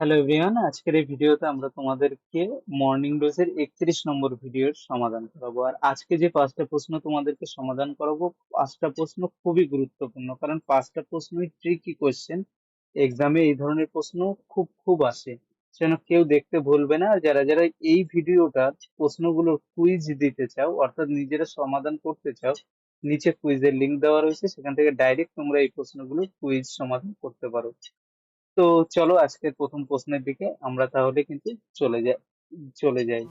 Hello everyone আজকের এই ভিডিওতে আমরা তোমাদেরকে মর্নিং ডোজের একত্রিশ নম্বর ভিডিওর সমাধান করাবো। আর আজকে যে পাঁচটা প্রশ্ন তোমাদেরকে সমাধান করাবো, পাঁচটা প্রশ্ন খুবই গুরুত্বপূর্ণ। কারণ পাঁচটা প্রশ্নই ট্রিকি কোয়েশ্চেন এক্সামে এই ধরনের প্রশ্ন খুব খুব আসে। যেন কেউ দেখতে ভুলবে না। আর যারা যারা এই ভিডিওটার প্রশ্নগুলোর কুইজ দিতে চাও, অর্থাৎ নিজেরা সমাধান করতে চাও, নিচে কুইজের লিঙ্ক দেওয়া রয়েছে। সেখান থেকে ডাইরেক্ট তোমরা এই প্রশ্নগুলো কুইজ সমাধান করতে পারো। তো চলো আজকের প্রথম প্রশ্নের দিকে আমরা তাহলে কিন্তু চলে যাই চলে যাই।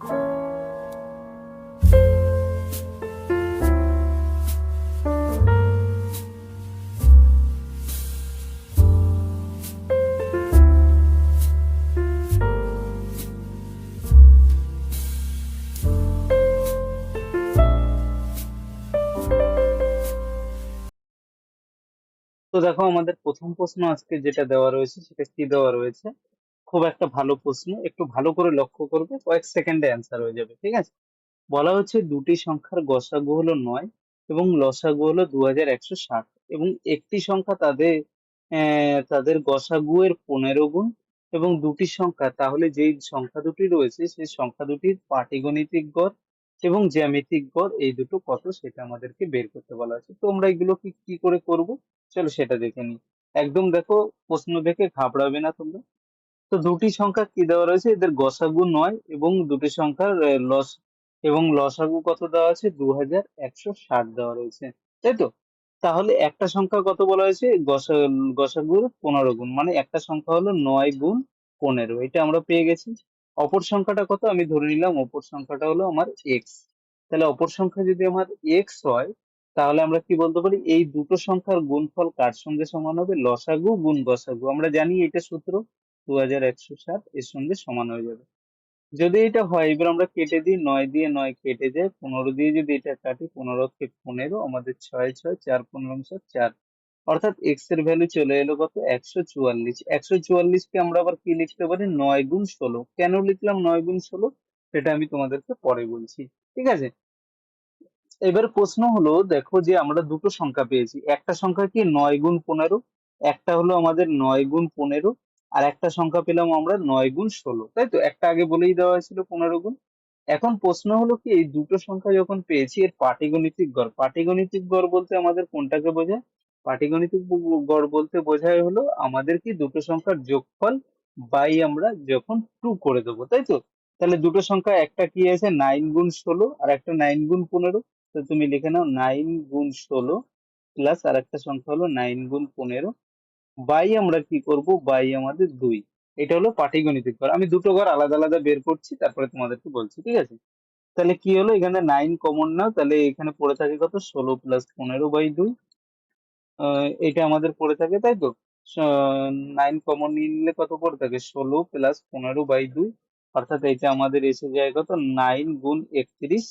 দেখো, আমাদের প্রথম প্রশ্ন আজকে যেটা দেওয়া রয়েছে, সেটা কি দেওয়া রয়েছে? খুব একটা ভালো প্রশ্ন, একটু ভালো করে লক্ষ্য করবে, কয়েক সেকেন্ডে অ্যান্সার হয়ে যাবে, ঠিক আছে? বলা হচ্ছে দুটি সংখ্যার গসাগু হলো নয় এবং লসাগু হলো দু হাজার একশো ষাট এবং একটি সংখ্যা তাদের তাদের গসাগু এর পনেরো গুণ এবং দুটি সংখ্যা, তাহলে যেই সংখ্যা দুটি রয়েছে, সেই সংখ্যা দুটির পাটিগণিতিক গড় এবং জ্যামিতিক গড় এই দুটো কত সেটা আমাদেরকে বের করতে বলা আছে। তো আমরা এগুলো কি কি করে করব? চলো সেটা দেখে নিই। একদম দেখো, প্রশ্ন দেখে ঘাবড়াবে না তোমরা। তো দুটি সংখ্যা কি দেওয়া রয়েছে? এদের গসাগু নয় এবং দুটি সংখ্যার লস এবং লসাগু কত দেওয়া আছে? দু হাজার একশো ষাট দেওয়া রয়েছে। তাই তো? তাহলে একটা সংখ্যা কত বলা হয়েছে? গসা, গসাগুর পনেরো গুণ। মানে একটা সংখ্যা হলো নয় গুণ পনেরো। এটা আমরা পেয়ে গেছি। অপর সংখ্যাটা কত? আমি ধরে নিলাম অপর সংখ্যাটা হলো আমার এক্স তাহলে অপর সংখ্যা যদি আমার এক্স হয়, তাহলে আমরা কি বলতে পারি? এই দুটো সংখ্যার গুণফল কার সঙ্গে সমান হবে? লসাগু গুণ গসাগু। আমরা জানি এটা সূত্র দু হাজার একশো ষাট এর সঙ্গে সমান হয়ে যাবে। যদি এটা হয়, এবার আমরা কেটে দিই, নয় দিয়ে নয় কেটে যায়, পনেরো দিয়ে যদি এটা কাটি, পনেরো কে পনেরো, আমাদের ছয় ছয়, চার পনেরো চার। অর্থাৎ এক্সের ভ্যালু চলে এলো কত? একশো চুয়াল্লিশ। একশো চুয়াল্লিশকে আমরা আবার কি লিখতে পারি? নয় গুণ ষোলো। কেন লিখলাম নয় গুণ ষোলো? সেটা আমি তোমাদেরকে পরে বলছি। ঠিক আছে? এবার প্রশ্ন হলো, দেখো যে আমরা দুটো সংখ্যা পেয়েছি। একটা সংখ্যা কি? নয় গুণ পনেরো। একটা হলো আমাদের নয় গুণ পনেরো। আর একটা সংখ্যা পেলাম আমরা নয় গুণ ষোলো। তাই তো? একটা আগে বলেই দেওয়া হয়েছিল পনেরো গুণ। এখন প্রশ্ন হলো কি? এই দুটো সংখ্যা যখন পেয়েছি, এর পাটিগণিতিক গড়। পাটিগণিতিক গড় বলতে আমাদের কোনটাকে বোঝায়? পাটিগণিতিক গড় বলতে বোঝায় হলো আমাদের কি দুটো সংখ্যার যোগফল বাই আমরা যখন টু করে দেবো, তাই তো? তাহলে দুটো সংখ্যা একটা কি আছে? নাইন গুণ ষোলো আর একটা নাইন গুণ পনেরো। তো তুমি লিখে নাও নাইন গুণ ষোলো প্লাস আর একটা সংখ্যা হলো নাইন গুণ পনেরো। বাই আমরা কি করব? বাই আমাদের দুই। এটা হলো পাটিগণিতিক ঘর আমি দুটো ঘর আলাদা আলাদা বের করছি, তারপরে তোমাদেরকে বলছি, ঠিক আছে? তাহলে কি হলো? এখানে নাইন কমন নাও, তাহলে এখানে পড়ে থাকে কত? ষোলো প্লাস পনেরো বাই দুই। এটা আমাদের পড়ে থাকে, তাই তো? নাইন কমন নিলে কত পড়ে থাকে? ষোলো প্লাস পনেরো বাই দুই, অর্থাৎ এটা আমাদের এসে যায় কত? নাইন গুণ একত্রিশ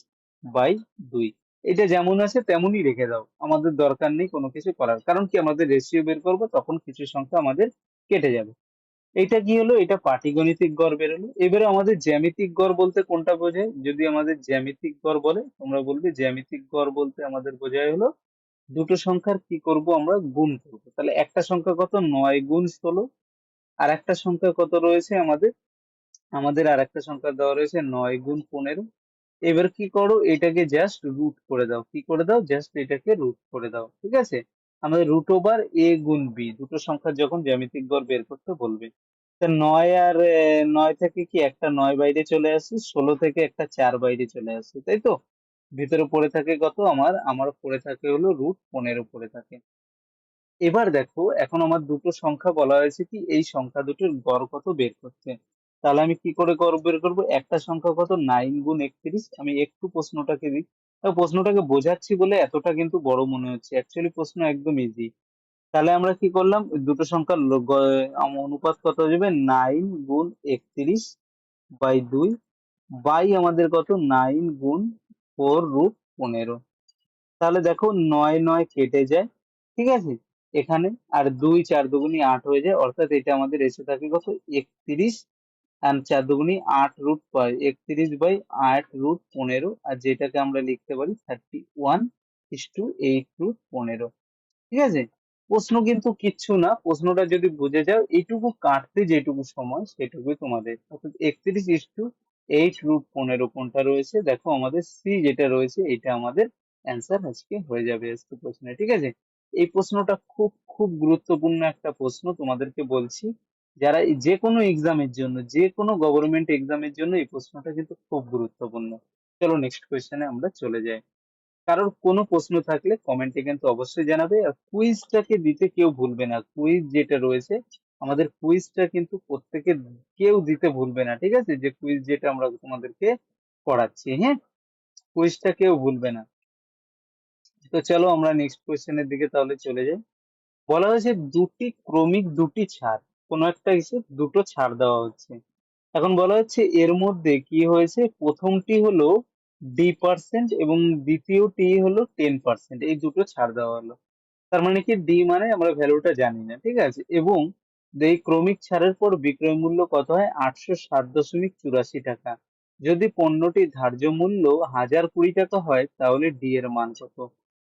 বাই দুই। এটা যেমন আছে তেমনই রেখে দাও। আমাদের দরকার নেই কোনো কিছু করার। কারণ কি? আমাদের রেশিও বের করব, তখন কিছু সংখ্যা আমাদের কেটে যাবে। এটা কি হলো? এটা পাটিগণিতিক গড় বেরোলো এবারে আমাদের জ্যামিতিক গড় বলতে কোনটা বোঝায়? যদি আমাদের জ্যামিতিক গড় বলে, তোমরা বলবে জ্যামিতিক গড় বলতে আমাদের বোঝায় হলো দুটো সংখ্যার কি করব আমরা? গুণ করব। তাহলে একটা সংখ্যা কত? নয় গুণ ষোলো। আর একটা সংখ্যা কত রয়েছে আমাদের? আমাদের আর একটা সংখ্যা দেওয়া রয়েছে নয় গুণ পনেরো। এবার কি করো? এটাকে জাস্ট রুট করে দাও। কি করে দাও? জাস্ট এটাকে রুট করে দাও। ঠিক আছে? আমাদের রুট ওভার এ গুণ বি দুটো সংখ্যার যখন জ্যামিতিক গড় বের করতে বলবে। তা নয় আর নয় থেকে কি একটা নয় বাইরে চলে আসে? ষোলো থেকে একটা চার বাইরে চলে আসে। তাই তো? ভিতরে পড়ে থাকে কত? আমার আমার পড়ে থাকে হলো রুট পনেরো পড়ে থাকে। এবার দেখো, এখন আমার দুটো সংখ্যা বলা হয়েছে কি, এই সংখ্যা দুটোর গড় কত বের করতে তাহলে আমি কি করে গড় বের করব? একটা সংখ্যা কত? নাইন গুণ একত্রিশ। আমি একটু প্রশ্নটাকে দিই। প্রশ্নটাকে বোঝাচ্ছি বলে এতটা কিন্তু বড় মনে হচ্ছে। অ্যাকচুয়ালি প্রশ্ন একদম ইজি তাহলে আমরা কি করলাম? দুটো সংখ্যার অনুপাত কত যাবে? নাইন গুণ একত্রিশ বাই দুই বাই আমাদের কত? নাইন গুণ ফোর রুট পনেরো। তাহলে দেখো নয় নয় কেটে যায়, ঠিক আছে? এখানে আর দুই চার দুগুনি আট হয়ে যায়, অর্থাৎ এটা আমাদের এসে থাকে কত? একত্রিশ, আর চার দুগুনি আট রুট পাই একত্রিশ বাই আট রুট পনেরো, আর যেটাকে আমরা লিখতে পারি thirty one is two eight root পনেরো। ঠিক আছে? প্রশ্ন কিন্তু কিচ্ছু না, প্রশ্নটা যদি বুঝে যাও, এইটুকু কাটতে যেটুকু সময়, সেটুকুই তোমাদের। অর্থাৎ একত্রিশ ইস টু এইট রুট পনেরো কোনটা রয়েছে। দেখো আমাদের সি যেটা রয়েছে, এটা আমাদের অ্যান্সার আজকে হয়ে যাবে আজকে প্রশ্নে, ঠিক আছে? এই প্রশ্নটা খুব খুব গুরুত্বপূর্ণ একটা প্রশ্ন তোমাদেরকে বলছি। যারা যে কোনো এক্সামের জন্য, যে কোনো গভর্নমেন্ট এক্সামের জন্য এই প্রশ্নটা কিন্তু খুব গুরুত্বপূর্ণ। চলো নেক্সট কোয়েশ্চেনে আমরা চলে যাই। কারোর কোনো প্রশ্ন থাকলে কমেন্টে কিন্তু অবশ্যই জানাবে। আর কুইজটাকে দিতে কেউ ভুলবে না। কুইজ যেটা রয়েছে আমাদের কুইজটা কিন্তু প্রত্যেকে কেউ দিতে ভুলবে না, ঠিক আছে? যে কুইজ যেটা আমরা তোমাদেরকে পড়াচ্ছি হ্যাঁ? কুইজটা কেউ ভুলবে না। তো চলো আমরা নেক্সট কোয়েশ্চেনের দিকে তাহলে চলে যাই। বলা হয়েছে দুটি ক্রমিক দুটি ছাড়, কোনো একটা এসে দুটো ছাড় দেওয়া হচ্ছে। এখন বলা হচ্ছে এর মধ্যে কি হয়েছে? প্রথমটি হলো ডি পার্সেন্ট এবং দ্বিতীয়টি হলো টেন পার্সেন্ট এই দুটো ছাড় দেওয়া হলো। তার মানে কি ডি মানে আমরা ভ্যালুটা জানি না, ঠিক আছে? এবং এই ক্রমিক ছাড়ের পর বিক্রয় মূল্য কত হয়? আটশো ষাট দশমিক চুরাশি টাকা। যদি পণ্যটি ধার্য মূল্য হাজার কুড়ি টাকা হয়, তাহলে ডি এর মান কত?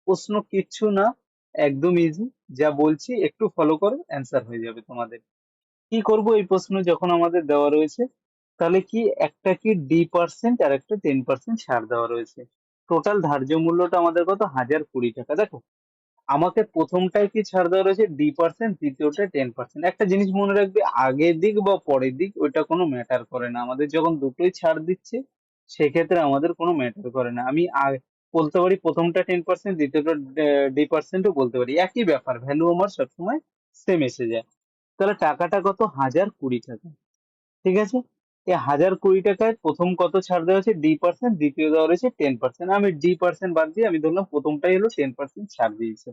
প্রশ্ন কিচ্ছু না, একদম ইজি যা বলছি, একটু ফলো করো অ্যান্সার হয়ে যাবে তোমাদের। কি করব এই প্রশ্ন যখন আমাদের দেওয়া রয়েছে? তাহলে কি একটা কি ডি পার্সেন্ট আর একটা টেন পার্সেন্ট ছাড় দেওয়া রয়েছে? টোটাল ধার্য মূল্যটা আমাদের কত? হাজার কুড়ি টাকা। দেখো আমাকে প্রথমটায় কি ছাড় দেওয়া রয়েছে? ডি পার্সেন্ট দ্বিতীয়টা টেন পার্সেন্ট একটা জিনিস মনে রাখবে, আগের দিক বা পরের দিক ওইটা কোনো ম্যাটার করে না। আমাদের যখন দুটোই ছাড় দিচ্ছে, সেক্ষেত্রে আমাদের কোনো ম্যাটার করে না। আমি বলতে পারি প্রথমটা টেন পার্সেন্ট দ্বিতীয়টা ডি পার্সেন্টও বলতে পারি। একই ব্যাপার ভ্যালু আমার সবসময় সেম এসে যায়। তাহলে টাকাটা কত? হাজার কুড়ি টাকা। ঠিক আছে? এই হাজার কুড়ি টাকায় প্রথম কত ছাড় দেওয়া হয়েছে? ডি পার্সেন্ট দ্বিতীয় দেওয়া রয়েছে টেন পার্সেন্ট আমি ডি পার্সেন্ট বাদ দিয়ে আমি ধরলাম প্রথমটাই হলো টেন পার্সেন্ট ছাড় দিয়েছে।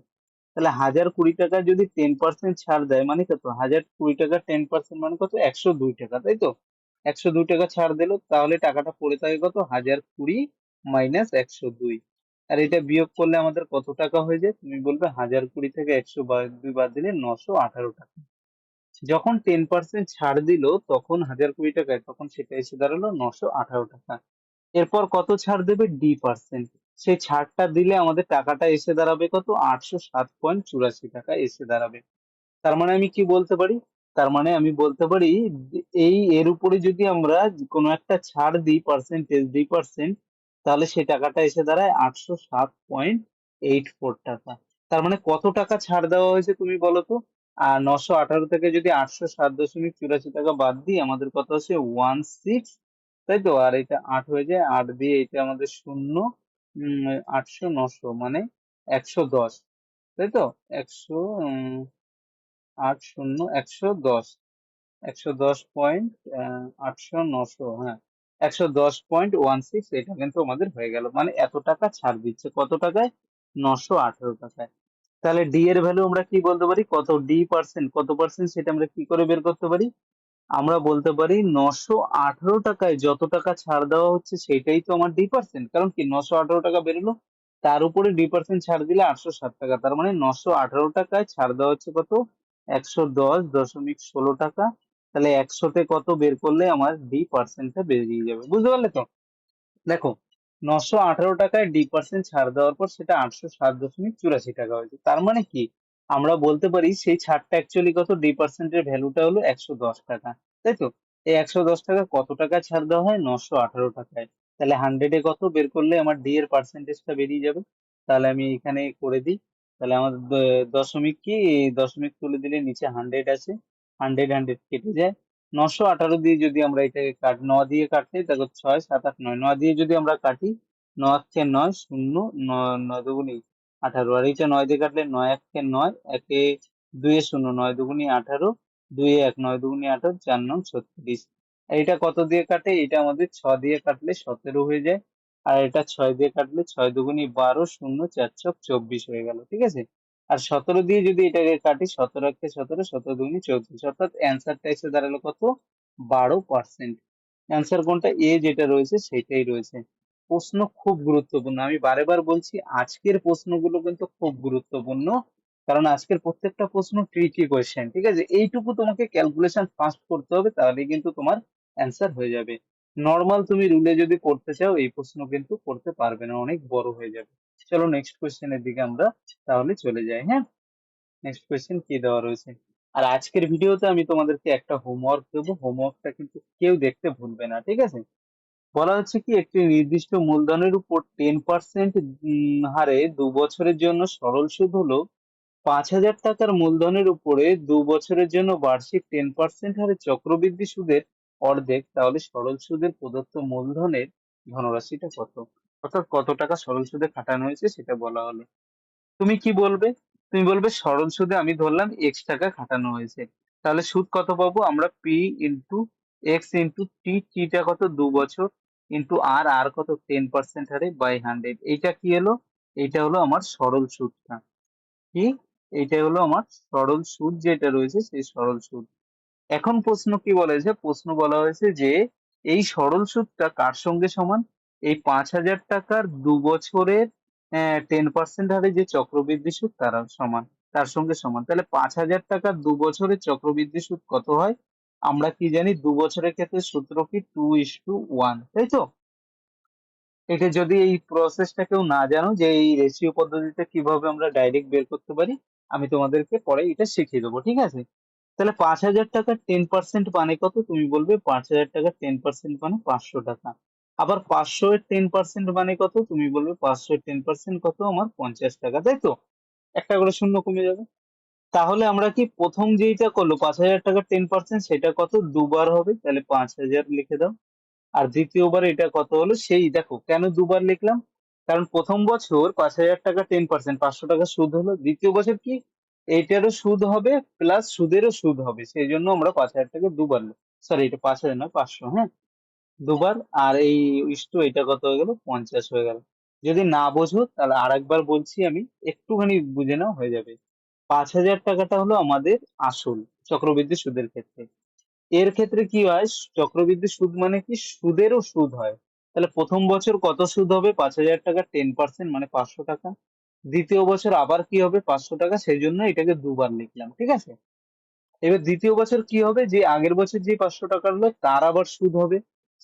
তাহলে হাজার কুড়ি টাকা যদি টেন পার্সেন্ট ছাড় দেয় মানে কত? হাজার কুড়ি টাকা টেন পার্সেন্ট মানে কত? একশো দুই টাকা, তাই তো? একশো দুই টাকা ছাড় দিল, তাহলে টাকাটা পড়ে থাকে কত? হাজার কুড়ি মাইনাস একশো দুই। আর এটা বিয়োগ করলে আমাদের কত টাকা হয়ে যায়? তুমি বলবে হাজার কুড়ি থেকে একশো দুই বাদ দিলে নশো আঠারো টাকা। যখন টেন পার্সেন্ট ছাড় দিল, তখন হাজার কুড়ি টাকায় তখন সেটা এসে দাঁড়াল নশো আঠারো টাকা। এরপর কত ছাড় দেবে? ডি পার্সেন্ট সেই ছাড়টা দিলে আমাদের টাকাটা এসে দাঁড়াবে কত? আটশো সাত পয়েন্ট চুরাশি টাকা এসে দাঁড়াবে। তার মানে আমি কি বলতে পারি? তার মানে আমি বলতে পারি, এই এর উপরে যদি আমরা কোনো একটা ছাড় দিই পার্সেন্টেজ দুই পার্সেন্ট তাহলে সেই টাকাটা এসে দাঁড়ায় আটশো সাত পয়েন্ট এইট ফোর টাকা। তার মানে কত টাকা ছাড় দেওয়া হয়েছে তুমি বলো তো? আর নশো আঠারো থেকে যদি আটশো সাত দশমিক চুরাশি টাকা বাদ দিই, আমাদের কত আছে ওয়ান সিক্স, তাই তো? আর এটা আট হয়ে যায়, আট দিয়ে এটা আমাদের শূন্য আটশো নশো মানে একশো দশ, তাই তো? একশো আট শূন্য, একশো দশ একশো দশ পয়েন্ট আটশো নশো হ্যাঁ একশো দশ পয়েন্ট ওয়ান সিক্স, এটা কিন্তু আমাদের হয়ে গেল। মানে এত টাকা ছাড় দিচ্ছে, কত টাকায়? নশো আঠারো টাকায়। তাহলে ডি এর ভ্যালু আমরা কি বলতে পারি? কত ডি পার্সেন্ট কত পার্সেন্ট সেটা আমরা কি করে বের করতে পারি? আমরা বলতে পারি নশো আঠারো টাকায় যত টাকা ছাড় দেওয়া হচ্ছে সেটাই তো আমার ডি পার্সেন্ট কারণ কি নশো আঠারো টাকা বেরোলো, তার উপরে ডি পার্সেন্ট ছাড় দিলে আটশো ষাট টাকা। তার মানে নশো আঠারো টাকায় ছাড় দেওয়া হচ্ছে কত? একশো দশ দশমিক ষোলো টাকা। তাহলে একশোতে কত বের করলে আমার ডি পার্সেন্টটা বেরিয়ে যাবে। বুঝতে পারলে তো? দেখো নশো আঠারো টাকায় ডি পার্সেন্ট ছাড় দেওয়ার পর সেটা আটশো সাত দশমিক চুরাশি টাকা হয়েছে। তার মানে কি? আমরা বলতে পারি সেই ছাড়টা অ্যাকচুয়ালি কত? ডি পার্সেন্টের ভ্যালুটা হলো একশো দশ টাকা। তাই তো? এই একশো দশ টাকা কত টাকা ছাড় দেওয়া হয়? নশো আঠারো টাকায়। তাহলে হান্ড্রেডে কত? বের করলে আমার ডি এর পার্সেন্টেজটা বেরিয়ে যাবে। তাহলে আমি এখানে করে দিই। তাহলে আমাদের দশমিক কি? দশমিক তুলে দিলে নিচে হান্ড্রেড আছে হান্ড্রেড হান্ড্রেড কেটে যায়। নশো আঠারো দিয়ে যদি আমরা এটাকে কাট ন দিয়ে কাটতে দেখো ছয়, সাত, আট, নয়। নয় দিয়ে যদি আমরা কাটি, নয় এককে নয়, শূন্য ন- নয় দুগুনি আঠারো। আর এইটা নয় দিয়ে কাটলে নয় এককে নয়, একে দুয়ে শূন্য, নয় দুগুনি আঠারো, দুয়ে এক, নয় দুগুনি আঠারো, চার নং ছত্রিশ। এটা কত দিয়ে কাটে? এটা আমাদের ছ দিয়ে কাটলে সতেরো হয়ে যায়। আর এটা ছয় দিয়ে কাটলে ছয় দুগুনি বারো, শূন্য, চার, ছক চব্বিশ হয়ে গেল, ঠিক আছে? আর সতেরো দিয়ে যদি এটাকে কাটি, সতেরো একে সতেরো সতেরো দুগুনি চৌত্রিশ, অর্থাৎ অ্যান্সারটা এসে দাঁড়াল কত? বারো পার্সেন্ট অ্যান্সার কোনটা? এ যেটা রয়েছে, সেটাই রয়েছে। প্রশ্ন খুব গুরুত্বপূর্ণ। আমি বারে বার বলছি, আজকের প্রশ্নগুলো কিন্তু খুব গুরুত্বপূর্ণ, কারণ আজকের প্রত্যেকটা প্রশ্ন ট্রিকি কোয়েশ্চেন ঠিক আছে? এইটুকু তোমাকে ক্যালকুলেশন ফাস্ট করতে হবে তাহলে কিন্তু তোমার অ্যান্সার হয়ে যাবে। নর্মাল তুমি রুলে যদি করতে চাও, এই প্রশ্ন কিন্তু করতে পারবে না, অনেক বড় হয়ে যাবে। চলো নেক্সট কোয়েশ্চেনের দিকে আমরা তাহলে চলে যাই হ্যাঁ? নেক্সট কোয়েশ্চেন কি দেওয়া রয়েছে? আর আজকের ভিডিওতে আমি তোমাদেরকে একটা হোমওয়ার্ক দেবো। হোমওয়ার্কটা কিন্তু কেউ দেখতে ভুলবে না, ঠিক আছে? বলা হচ্ছে কি, একটি নির্দিষ্ট মূলধনের উপর টেন পার্সেন্ট হারে দু বছরের জন্য সরল সুদ হলো পাঁচ হাজার টাকার মূলধনের উপরে দু বছরের জন্য বার্ষিক টেন পার্সেন্ট হারে চক্রবৃদ্ধি সুদের অর্ধেক, তাহলে সরল সুদের প্রদত্ত মূলধনের ধনরাশিটা কত? অর্থাৎ কত টাকা সরল সুদে খাটানো হয়েছে সেটা বলা হলো। তুমি কি বলবে? তুমি বলবে সরল সুদে আমি ধরলাম এক্স টাকা খাটানো হয়েছে। তাহলে সুদ কত পাবো? আমরা P into X into T টিটা কত? দু বছর ইন্টু আর আর কত? টেন পার্সেন্ট হারে বাই হান্ড্রেড এইটা কি হলো এইটা হলো আমার সরল সুদটা। কি? এইটা হলো আমার সরল সুদ যেটা রয়েছে সেই সরল সুদ। এখন প্রশ্ন কি বলেছে প্রশ্ন বলা হয়েছে যে এই সরল সুদটা কার সঙ্গে সমান? এই পাঁচ হাজার টাকার দু বছরের টেন পার্সেন্ট হারে যে চক্রবৃদ্ধি সুদ তার সমান, তার সঙ্গে সমান। তাহলে পাঁচ হাজার টাকার দু বছরের চক্রবৃদ্ধি সুদ কত হয়? আমরা কি জানি, দু বছরের ক্ষেত্রে সূত্র কি টু ইস টু ওয়ান তাই তো? এটা যদি এই প্রসেসটা কেউ না জানো যে এই রেশিও পদ্ধতিতে কীভাবে আমরা ডাইরেক্ট বের করতে পারি, আমি তোমাদেরকে পরে এটা শিখিয়ে দেবো, ঠিক আছে? তাহলে পাঁচ হাজার টাকার টেন পার্সেন্ট মানে কত? তুমি বলবে পাঁচ হাজার টাকার টেন পার্সেন্ট মানে পাঁচশো টাকা। আবার পাঁচশো এর টেন পার্সেন্ট মানে কত? তুমি বলবে পাঁচশো এর টেন পার্সেন্ট কত? আমার পঞ্চাশ টাকা, তাই তো? একটা করে শূন্য কমে যাবে। তাহলে আমরা কি প্রথম যেইটা করল, পাঁচ হাজার টাকার টেন পার্সেন্ট সেটা কত? দুবার হবে, তাহলে পাঁচ হাজার লিখে দাও। আর দ্বিতীয়বার এটা কত হলো? সেই দেখো, কেন দুবার লিখলাম? কারণ প্রথম বছর পাঁচ হাজার টাকা টেন পার্সেন্ট পাঁচশো টাকা সুদ হলো। দ্বিতীয় বছর কি? এইটারও সুদ হবে প্লাস সুদেরও সুদ হবে। সেই জন্য আমরা পাঁচ হাজার টাকা দুবার সরি এটা পাঁচ হাজার নয়, পাঁচশো হ্যাঁ? দুবার, আর এই ইস্টু এটা কত হয়ে গেল? পঞ্চাশ হয়ে গেল। যদি না বোঝো, তাহলে আর একবার বলছি আমি, একটুখানি বুঝে নাও, হয়ে যাবে। পাঁচ হাজার টাকাটা হলো আমাদের আসল চক্রবৃদ্ধি সুদের ক্ষেত্রে। এর ক্ষেত্রে কি হয়? চক্রবৃদ্ধি সুদ মানে কি? সুদেরও সুদ হয়। তাহলে প্রথম বছর কত সুদ হবে? পাঁচ হাজার টাকা টেন পার্সেন্ট মানে পাঁচশো টাকা। দ্বিতীয় বছর আবার কি হবে? পাঁচশো টাকা, সেই জন্য এটাকে দুবার লিখলাম, ঠিক আছে? এবার দ্বিতীয় বছর কি হবে? যে আগের বছর যে পাঁচশো টাকা হলো, তার আবার সুদ হবে।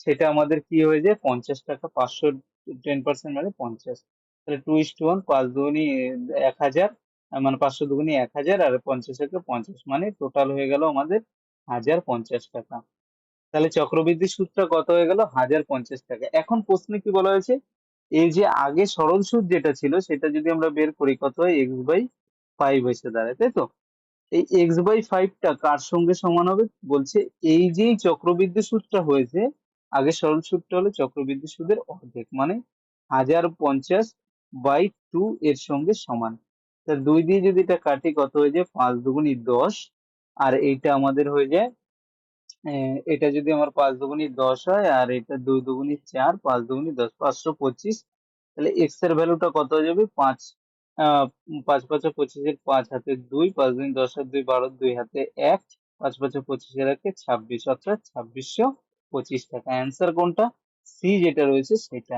সেটা আমাদের কি হয়ে যায়? পঞ্চাশ টাকা, পাঁচশো টেন পার্সেন্ট মানে পঞ্চাশ। তাহলে টু ইস টু ওয়ান পাঁচ দুগুনি এক হাজার মানে পাঁচশো দুগুনি এক হাজার, আর পঞ্চাশ একে পঞ্চাশ মানে টোটাল হয়ে গেল আমাদের হাজার পঞ্চাশ টাকা। তাহলে চক্রবৃদ্ধি সুদটা কত হয়ে গেল? হাজার পঞ্চাশ টাকা। এখন প্রশ্নে কি বলা হয়েছে? এই যে আগে সরল সুদ যেটা ছিল, সেটা যদি আমরা বের করি, কত হয়? এক্স বাই ফাইভ এসে দাঁড়ায়, তাই তো? এই এক্স বাই ফাইভটা কার সঙ্গে সমান হবে? বলছে এই যে চক্রবৃদ্ধি সুদটা হয়েছে আগে সরল সুদটা হলো চক্রবৃদ্ধি সুদের অর্ধেক মানে হাজার পঞ্চাশ বাই টু এর সঙ্গে সমান। তা দুই দিয়ে যদি এটা কাটি কত হয়ে যায়? পাঁচ দুগুনি দশ। আর এইটা আমাদের হয়ে যায় এটা যদি আমার পাঁচ দুগুনি দশ হয় আর এটা দুই দুগুনি চার পাঁচ দুগুনি দশ পাঁচশো পঁচিশ তাহলে এক্সের ভ্যালুটা কত হয়ে যাবে? পাঁচ উম, পাঁচ পঁচিশের পাঁচ হাতে দুই পাঁচ দুই দশ আর দুই বারো দুই হাতে এক পাঁচ পাঁচ পঁচিশের একে ছাব্বিশ অর্থাৎ ছাব্বিশশো পঁচিশ টাকা। অ্যান্সার কোনটা? সি যেটা রয়েছে সেটা।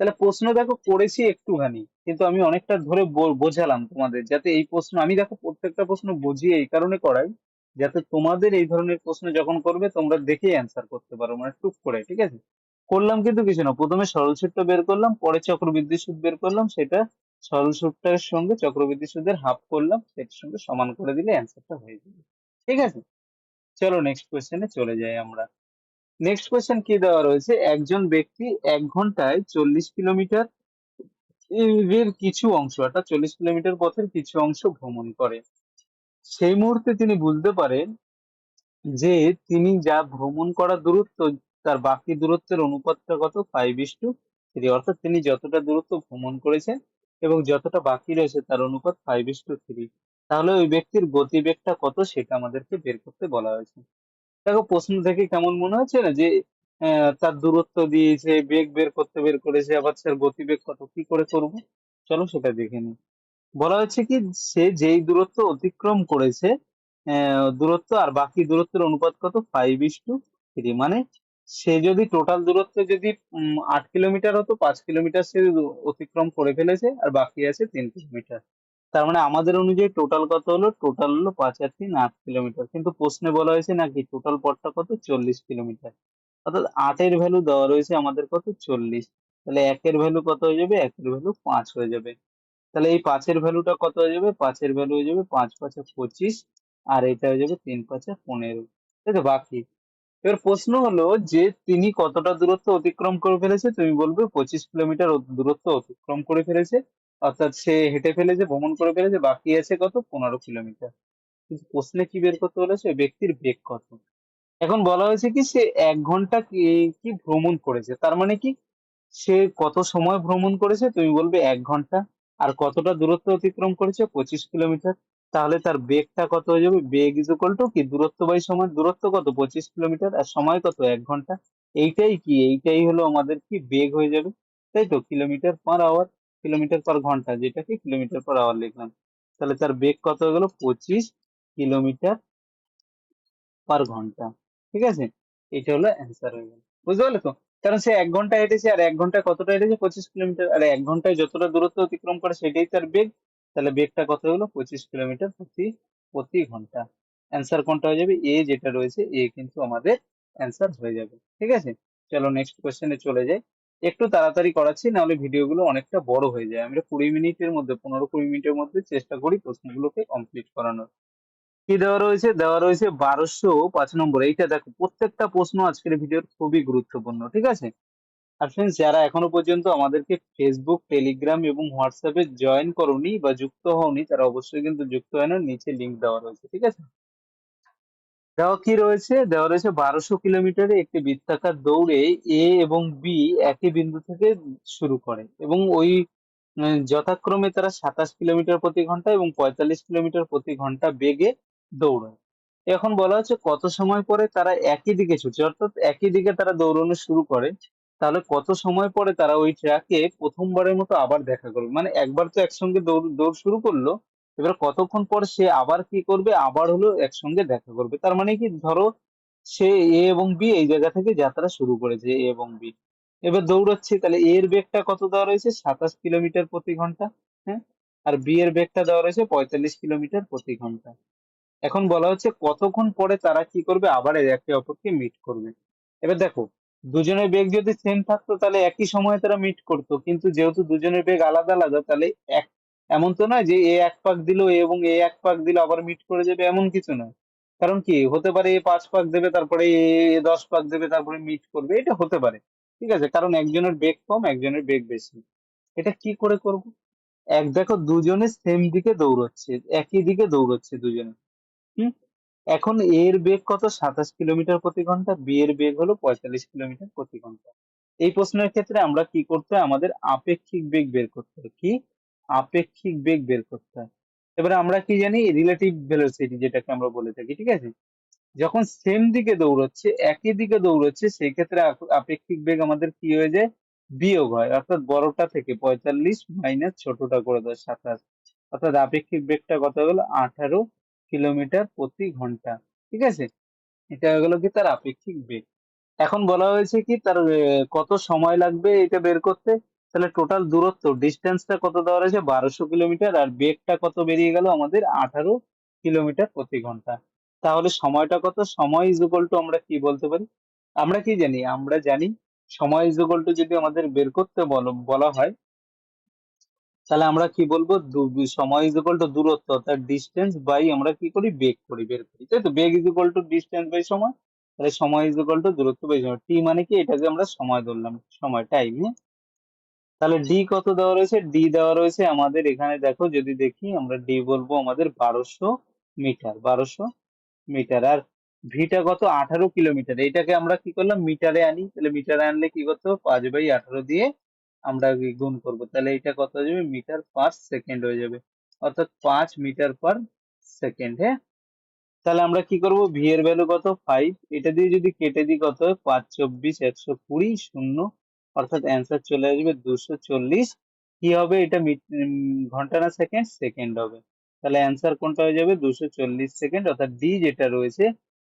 তাহলে প্রশ্ন দেখো করেছি একটুখানি, কিন্তু আমি অনেকটা ধরে বোঝালাম তোমাদের, যাতে এই প্রশ্ন, আমি দেখো প্রত্যেকটা প্রশ্ন বুঝিয়ে এই কারণে করাই, যাতে তোমাদের এই ধরনের প্রশ্ন যখন করবে, তোমরা দেখেই অ্যান্সার করতে পারো মানে টুক করে, ঠিক আছে? করলাম কিন্তু কিছু না, প্রথমে সরল সুদটা বের করলাম, পরে চক্রবৃদ্ধি সুদ বের করলাম, সেটা সরল সুদটার সঙ্গে চক্রবৃদ্ধি সুদের হাফ করলাম, সেটার সঙ্গে সমান করে দিলে অ্যান্সারটা হয়ে যাবে, ঠিক আছে? চলো নেক্সট কোয়েশ্চেনে চলে যাই আমরা। নেক্সট কোয়েশ্চেন কি দেওয়া রয়েছে? একজন ব্যক্তি এক ঘন্টায় চল্লিশ কিলোমিটার কিছু অংশ, অর্থাৎ চল্লিশ কিলোমিটার পথের কিছু অংশ ভ্রমণ করে। সেই মুহূর্তে তিনি বুঝতে পারেন যে তিনি যা ভ্রমণ করা দূরত্ব, তার বাকি দূরত্বের অনুপাতটা কত? ফাইভ ইস টু থ্রি অর্থাৎ তিনি যতটা দূরত্ব ভ্রমণ করেছেন এবং যতটা বাকি রয়েছে, তার অনুপাত ফাইভ ইস টু থ্রি তাহলে ওই ব্যক্তির গতিবেগটা কত? সেটা আমাদেরকে বের করতে বলা হয়েছে। দেখো প্রশ্ন থেকে কেমন মনে হচ্ছে না যে তার দূরত্ব দিয়েছে, বেগ বের করতে বের করেছে, আবার তার গতিবেগ কত, কি করে করব? চলো সেটা দেখে নিই। বলা হচ্ছে কি, সে যেই দূরত্ব অতিক্রম করেছে দূরত্ব আর বাকি দূরত্বের অনুপাত কত? ফাইভ ইস টু থ্রি মানে সে যদি টোটাল দূরত্ব যদি আট কিলোমিটার হতো, পাঁচ কিলোমিটার সে অতিক্রম করে ফেলেছে, আর বাকি আছে তিন কিলোমিটার তার মানে আমাদের অনুযায়ী টোটাল কত হলো? টোটাল হলো পাঁচ আর তিন আট কিলোমিটার। কিন্তু প্রশ্নে বলা হয়েছে নাকি টোটাল পথটা কত? চল্লিশ কিলোমিটার। অর্থাৎ আটের ভ্যালু দেওয়া রয়েছে আমাদের কত? চল্লিশ। তাহলে একের ভ্যালু কত হয়ে যাবে? একের ভ্যালু পাঁচ হয়ে যাবে। তাহলে এই পাঁচের ভ্যালুটা কত হয়ে যাবে? পাঁচের ভ্যালু হয়ে যাবে পাঁচ পাঁচে পঁচিশ, আর এটা হয়ে যাবে তিন পাঁচে পনেরো। তাই তো বাকি। এবার প্রশ্ন হলো যে তিনি কতটা দূরত্ব অতিক্রম করে ফেলেছে? তুমি বলবে পঁচিশ কিলোমিটার দূরত্ব অতিক্রম করে ফেলেছে। অর্থাৎ সে হেঁটে ফেলেছে ভ্রমণ করে ফেলেছে বাকি আছে কত? পনেরো কিলোমিটার। কিন্তু প্রশ্নে কি বের করতে বলেছে? ব্যক্তির বেগ কত এখন বলা হয়েছে কি, সে এক ঘণ্টা কি ভ্রমণ করেছে? তার মানে কি, সে কত সময় ভ্রমণ করেছে? তুমি বলবে এক ঘণ্টা। আর কতটা দূরত্ব অতিক্রম করেছে? পঁচিশ কিলোমিটার। তাহলে তার বেগটা কত হয়ে যাবে? বেগ ইজ টু কি? দূরত্ব বাই সময়। দূরত্ব কত? পঁচিশ কিলোমিটার। আর সময় কত? এক ঘণ্টা। এইটাই কি? এইটাই হলো আমাদের কি বেগ হয়ে যাবে? তাই তো? Kilometre per hour kilometre per ঘণ্টা, যেটাকে কিলোমিটার পার আওয়ার লিখলাম। তাহলে তার বেগ কত হয়ে গেল? পঁচিশ কিলোমিটার পার ঘণ্টা। ঠিক আছে? এটা হলো অ্যান্সার হয়ে গেল। বুঝতে পারলে তো? কারণ সে এক ঘণ্টা হেঁটেছে, আর এক ঘন্টায় কতটা হেঁটেছে? পঁচিশ কিলোমিটার, আর এক ঘন্টায় যতটা দূরত্ব অতিক্রম করে সেটাই তার বেগ। তাহলে বেগটা কত হলো পঁচিশ কিলোমিটার প্রতি প্রতি ঘণ্টা। অ্যান্সার কোনটা হয়ে যাবে? এ যেটা রয়েছে এ কিন্তু আমাদের অ্যান্সার হয়ে যাবে। ঠিক আছে? চলো নেক্সট কোশ্চেনে চলে যাই। একটু তাড়াতাড়ি করাচ্ছি, নাহলে ভিডিওগুলো অনেকটা বড় হয়ে যায়। আমরা কুড়ি মিনিটের মধ্যে, পনেরো কুড়ি মিনিটের মধ্যে চেষ্টা করি প্রশ্নগুলোকে কমপ্লিট করানোর। কি দেওয়া রয়েছে? দেওয়া রয়েছে বারোশো পাঁচ নম্বর। এইটা দেখো, প্রত্যেকটা প্রশ্ন আজকের ভিডিওর খুবই গুরুত্বপূর্ণ, ঠিক আছে? আর ফ্রেন্ডস যারা এখনও পর্যন্ত আমাদেরকে ফেসবুক টেলিগ্রাম এবং হোয়াটসঅ্যাপে জয়েন করনি বা যুক্ত হওনি, তারা অবশ্যই কিন্তু যুক্ত হয় না নিচে লিংক দেওয়া রয়েছে, ঠিক আছে? দেওয়া কি রয়েছে? দেওয়া রয়েছে বারোশো কিলোমিটারে একটি বৃত্তাকার দৌড়ে এ এবং বি একই বিন্দু থেকে শুরু করে এবং ওই যথাক্রমে তারা সাতাশ কিলোমিটার প্রতি ঘণ্টা এবং পঁয়তাল্লিশ কিলোমিটার প্রতি ঘণ্টা বেগে দৌড়ায়। এখন বলা হচ্ছে কত সময় পরে তারা একই দিকে ছুটছে? অর্থাৎ একই দিকে তারা দৌড়ানো শুরু করে, তাহলে কত সময় পরে তারা ওই ট্র্যাকে প্রথমবারের মতো আবার দেখা করবে মানে একবার তো একসঙ্গে দৌড় দৌড় শুরু করল এবার কতক্ষণ পর সে আবার কি করবে? আবার হলো একসঙ্গে দেখা করবে। তার মানে কি? ধরো সে এ এবং বি এই জায়গা থেকে যাত্রা শুরু করেছে এ এবং বি এবার দৌড়াচ্ছে, তাহলে এর বেগটা কত দেওয়া রয়েছে? সাতাশ কিলোমিটার প্রতি ঘণ্টা হ্যাঁ? আর বি এর বেগটা দেওয়া রয়েছে পঁয়তাল্লিশ কিলোমিটার প্রতি ঘণ্টা। এখন বলা হচ্ছে কতক্ষণ পরে তারা কি করবে? আবার একে অপরকে মিট করবে। এবার দেখো, দুজনের বেগ যদি সেম থাকতো, তাহলে একই সময়ে তারা মিট করতো। কিন্তু যেহেতু দুজনের বেগ আলাদা আলাদা, তাহলে এক এমন তো নয় যে এ এক পাক দিল এবং এ এক পাক দিল আবার মিট করে যাবে এমন কিছু নয়। কারণ কি? হতে পারে এ পাঁচ পাক দেবে, তারপরে এ দশ পাক দেবে, তারপরে মিট করবে, এটা হতে পারে। ঠিক আছে? কারণ একজনের বেগ কম, একজনের বেগ বেশি। এটা কি করে করব? এক দেখো, দুজনে সেম দিকে দৌড়চ্ছে, একই দিকে দৌড়চ্ছে দুজনে। হুম? এখন এর বেগ কত? সাতাশ কিলোমিটার প্রতি ঘণ্টা, বি এর বেগ হলো পঁয়তাল্লিশ কিলোমিটার প্রতি ঘণ্টা। এই প্রশ্নের ক্ষেত্রে আমরা কি করতে আমাদের আপেক্ষিক বেগ বের করতে কি? আপেক্ষিক বেগ বের করতে হয়। এবারে আমরা কি জানি? রিলেটিভ ভেলোসিটি যেটাকে আমরা বলে থাকি, ঠিক আছে? যখন সেম দিকে দৌড়চ্ছে, একই দিকে দৌড়চ্ছে সেই ক্ষেত্রে আপেক্ষিক বেগ আমাদের কি হয়ে যায়? বিয়োগ হয়। অর্থাৎ বড়টা থেকে পঁয়তাল্লিশ মাইনাস ছোটটা করে দেয় সাতাশ। অর্থাৎ আপেক্ষিক বেগটা কত হলো আঠারো কিলোমিটার প্রতি ঘণ্টা। ঠিক আছে? এটা হয়ে গেল কি? তার আপেক্ষিক বেগ। এখন বলা হয়েছে কি? তার কত সময় লাগবে এটা বের করতে? তাহলে টোটাল দূরত্ব ডিস্টেন্সটা কত দেওয়া রয়েছে? বারোশো কিলোমিটার আর বেগটা কত বেরিয়ে গেল আমাদের আঠারো কিলোমিটার প্রতি ঘণ্টা। তাহলে সময়টা কত? সময় ইজ টু আমরা কি বলতে পারি? আমরা কি জানি? আমরা জানি সময় ইজ টু যদি আমাদের বের করতে বলো, বলা হয়, তাহলে আমরা কি বলব? সময় ইজ ইকুয়াল টু দূরত্ব, অর্থাৎ ডিস্টেন্স বাই আমরা কি করি? বেগ করি, বের করি। তাই তো? বেগ is equal to distance by সময়, তাহলে সময় ইজ ইকুয়াল টু দূরত্ব বাই সময়। টি মানে কি? এটাকে আমরা সময় ধরলাম, সময় টাইম তাহলে ডি কত দেওয়া রয়েছে? ডি দেওয়া রয়েছে আমাদের এখানে দেখো, যদি দেখি আমরা ডি বলব আমাদের বারোশো মিটার বারোশো মিটার। আর ভিটা কত? আঠারো কিলোমিটার। এটাকে আমরা কি করলাম? মিটারে আনি। তাহলে মিটারে আনলে কি করতে পাঁচ বাই আঠারো দিয়ে আমরা গুণ করব। তাহলে এটা কত হয়ে যাবে? মিটার পার সেকেন্ড হয়ে যাবে। অর্থাৎ পাঁচ মিটার পার সেকেন্ড হ্যাঁ? তাহলে আমরা কি করব? ভি এর ভ্যালু কত? ফাইভ এটা দিয়ে যদি কেটে দিই কত? পাঁচ, চব্বিশ, একশো কুড়ি, শূন্য অর্থাৎ অ্যান্সার চলে আসবে দুশো চল্লিশ। কি হবে? এটা ঘণ্টা না সেকেন্ড সেকেন্ড হবে। তাহলে অ্যান্সার কোনটা হয়ে যাবে? দুশো চল্লিশ সেকেন্ড অর্থাৎ ডি যেটা রয়েছে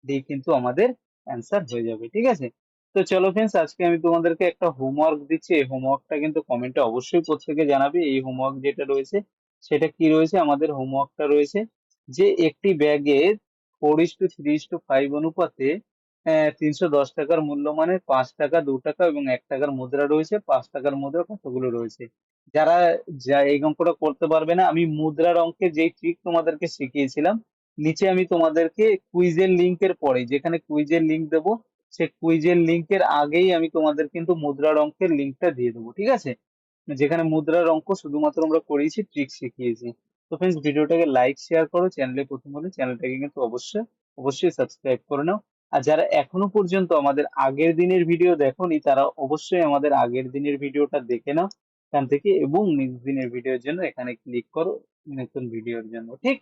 ডি কিন্তু আমাদের অ্যান্সার হয়ে যাবে, ঠিক আছে? তো চলো ফ্রেন্ডস আজকে আমি তোমাদেরকে একটা হোমওয়ার্ক দিচ্ছি। এই হোমওয়ার্কটা কিন্তু কমেন্টে অবশ্যই প্রত্যেকে জানাবে। এই হোমওয়ার্ক যেটা রয়েছে, সেটা কি রয়েছে? আমাদের হোমওয়ার্কটা রয়েছে যে একটি ব্যাগে four is two three is two five অনুপাতে তিনশো দশ টাকার মূল্যমানের পাঁচ টাকা, দু টাকা এবং এক টাকার মুদ্রা রয়েছে। পাঁচ টাকার মুদ্রা কতগুলো রয়েছে? যারা যা এই অঙ্কটা করতে পারবে না, আমি মুদ্রার অঙ্কে যেই ট্রিক তোমাদেরকে শিখিয়েছিলাম, নিচে আমি তোমাদেরকে কুইজের লিঙ্কের পরে, যেখানে কুইজের লিঙ্ক দেবো, সে কুইজের লিঙ্কের আগেই আমি তোমাদের কিন্তু মুদ্রার অঙ্কের লিঙ্কটা দিয়ে দেবো, ঠিক আছে? যেখানে মুদ্রার অঙ্ক শুধুমাত্র আমরা করিয়েছি ট্রিক শিখিয়েছি। তো ফ্রেন্ডস ভিডিওটাকে লাইক শেয়ার করো চ্যানেলে প্রথম হলে চ্যানেলটাকে কিন্তু অবশ্যই অবশ্যই সাবস্ক্রাইব করে নাও। আর যারা এখনও পর্যন্ত আমাদের আগের দিনের ভিডিও দেখোনি, তারা অবশ্যই আমাদের আগের দিনের ভিডিওটা দেখে নাও এখান থেকে এবং নেক্সট দিনের ভিডিওর জন্য এখানে ক্লিক করো নতুন ভিডিওর জন্য, ঠিক?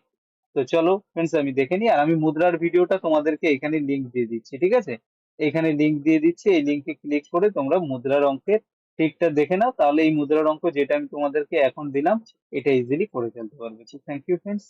তো চলো ফ্রেন্ডস আমি দেখে নিই আর আমি মুদ্রার ভিডিওটা তোমাদেরকে এখানে লিংক দিয়ে দিচ্ছি, ঠিক আছে? এখানে লিংক দিয়ে দিচ্ছি, এই লিংকে ক্লিক করে তোমরা মুদ্রার অঙ্কের ঠিকটা দেখে নাও, তাহলে এই মুদ্রার অঙ্ক যেটা আমি তোমাদেরকে এখন দিলাম, এটা ইজিলি করে ফেলতে পারবে। Thank you friends